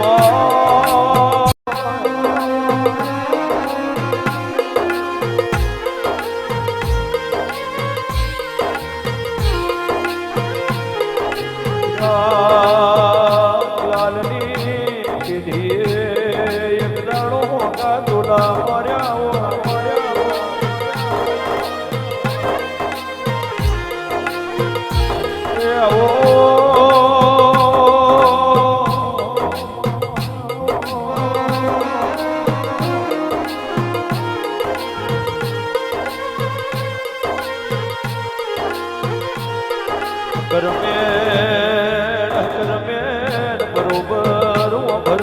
ઓ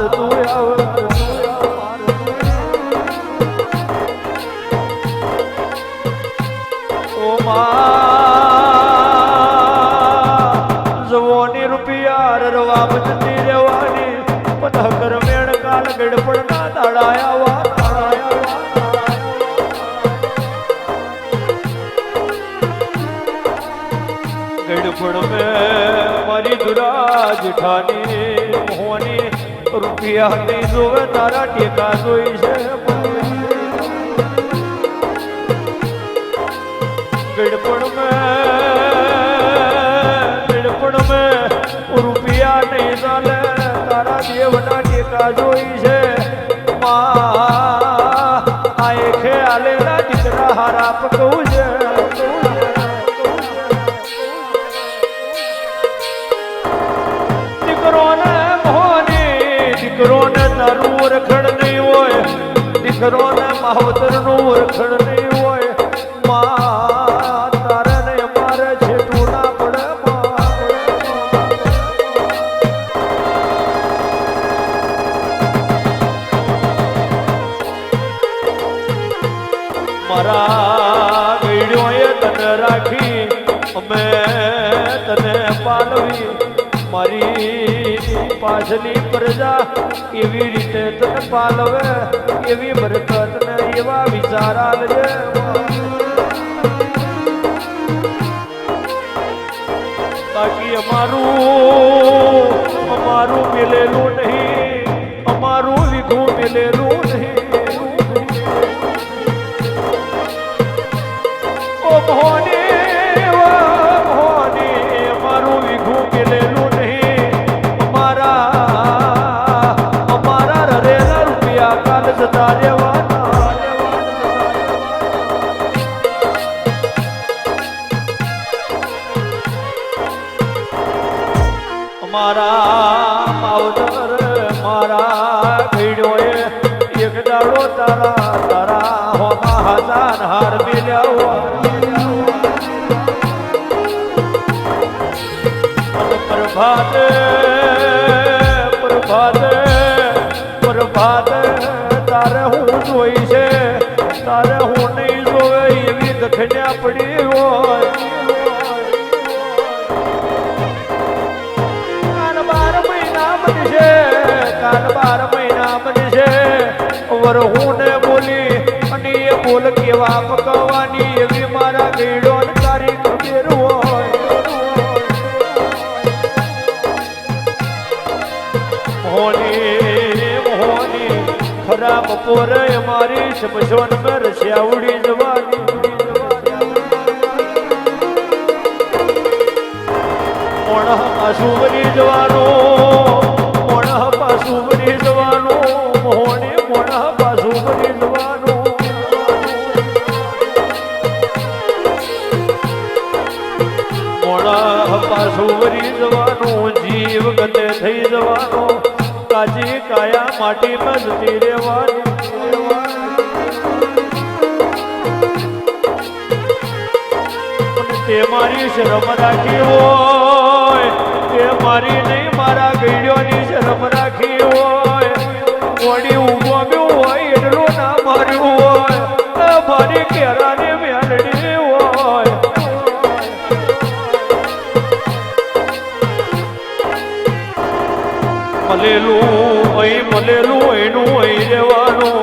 મોણ મારતું આવે. માં જવોની રૂપિયા રરવા બજતી રેવાની પતહ કર મેણ કાલ ગડપડ ના દાડાયા વા દાડાયા મારી દુરા જેઠાની ની જોવે તારા ટેકા જોઈ છે દીકરો ને માવતરનું ઓળખણ નહીં હોય મા તારે ને અમારે છેટું ના મારા અમે તને પાલવી. મારી પાછલી પ્રજા એવી રીતે તને પાલવે, એવી બરકત એવા વિચાર બાકી અમારું અમારું મિલેલું નહીં અમારું લીધું મિલેલું નહીં. ઓ મોહની ઓ જતા પાવતર મારા માવતર એક દાડો તારા તારા હો મહાદાન હાર મિલ્યા. પ્રભાત પ્રભાત પ્રભાત તારે હું જોઈ છે? તારે હું નહીં જોવે એવી દખણ્યા પડી હોય. બોલ કેવા પકવાની એવી મારા ગઈડો ને તારી ખબેર હોય. મોહની ખરાબ પોરે મારી શમશોન પર શ્યાવડી જવાની. પાછું વળી જવાનું તે મારી શરમ રાખી હોય તે મારી નહીં, મારા ગઈડ્યોની શરમ રાખી હોય. વળી ઊભો બી હોય, એટલું ના માર્યું હોય. મારી કેરાની મેલડી હોય. મલેલું અહીં મલેલું એનું અહીં રહેવાનું.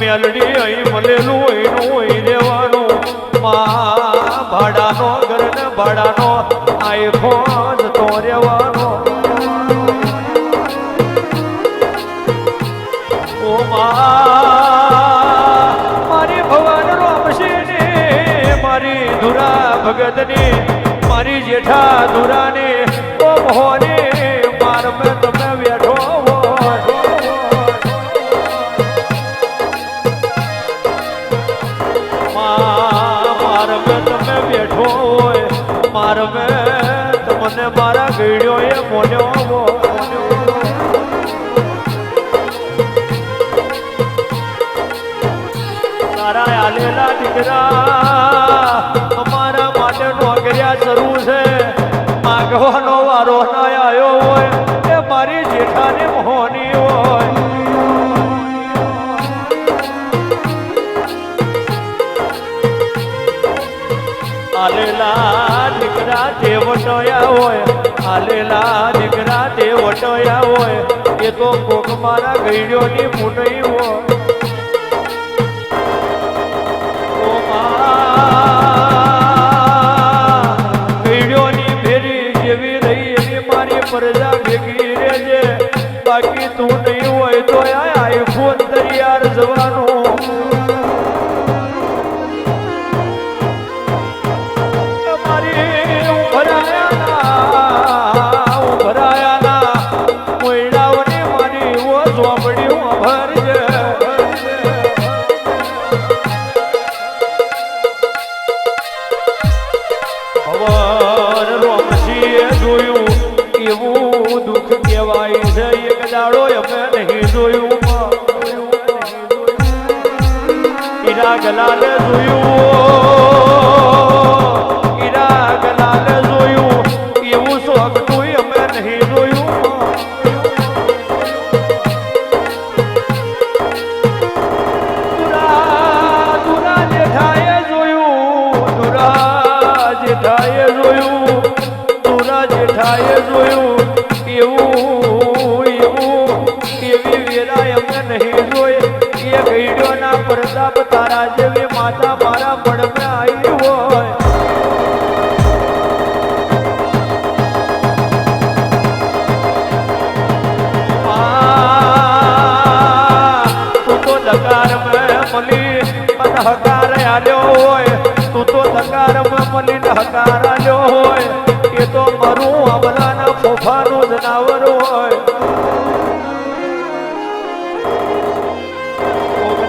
મેલડી અહીં મલેલું એનું અહીં રહેવાનું. ઘર ને ભાડાનો આયખો જતો રહેવાનો ઓ મારી ભગવાન રોમશીની મારી ધુરા ભગતની, મારી જેઠા ધુરાની, ઓ મોહની અમારા માટે નોકરિયા જરૂર છે. માગવાનો વારો આવ્યો હોય એ મારી જેઠાની મોહની હોય. આલેલા દીકરા તે વટોયા હોય. આલેલા દીકરા તે વટોયા હોય. એ તો કોક મારા ગઈડ્યોની મુનઈ હોય. બાકી તું Oh you.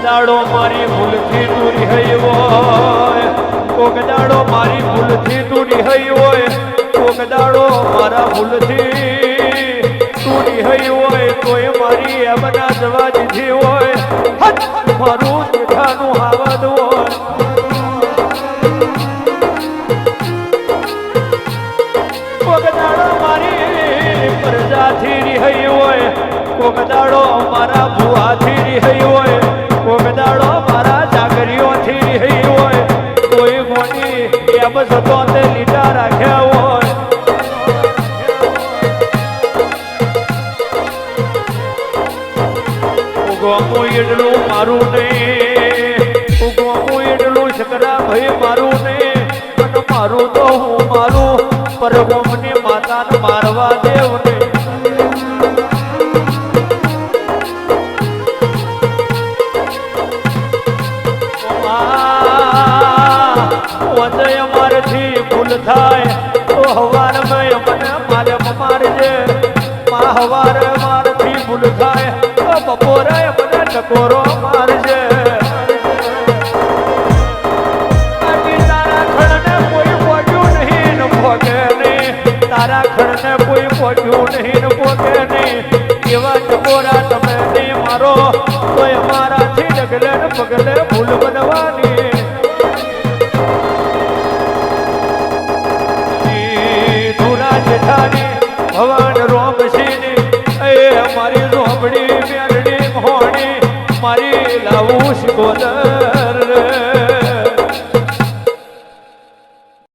દાડો મારી ભૂલથી દૂરી હઈ હોય. કોક દાડો મારી ભૂલથી દૂરી હઈ હોય. કોક દાડો મારા ભૂલથી દૂરી હઈ હોય. તો એ મારી એમના જવા દીધી હોય. મારું દેખાનું હાવદ હોય. પ્રજાથી રિહઈ હોય. કોક દાડો અમારા ભુવાથી રિહઈ હોય. મારા જાગરીઓથી હોય, કોઈ મોટી એમ જતો લીટા રાખ્યા હોય. ઉગમું એટલું મારું નહીં ઉગમું એટલું છકરા ભાઈ મારું અને મારું તો હું મારું પરગોમની માતાને મારવા દેવ થાય, તો હવાર મય મને મારે મારજે મા હવાર મારથી ભૂલ થાય, તો બપોરે મને ટકોરો મારજે કોઈ પહોંચ્યું નહીં, ને ભોગે નહીં. એવા ટકોરા તમે મારો તો અમારાથી ડગલે ને પગલે મારી રોમડી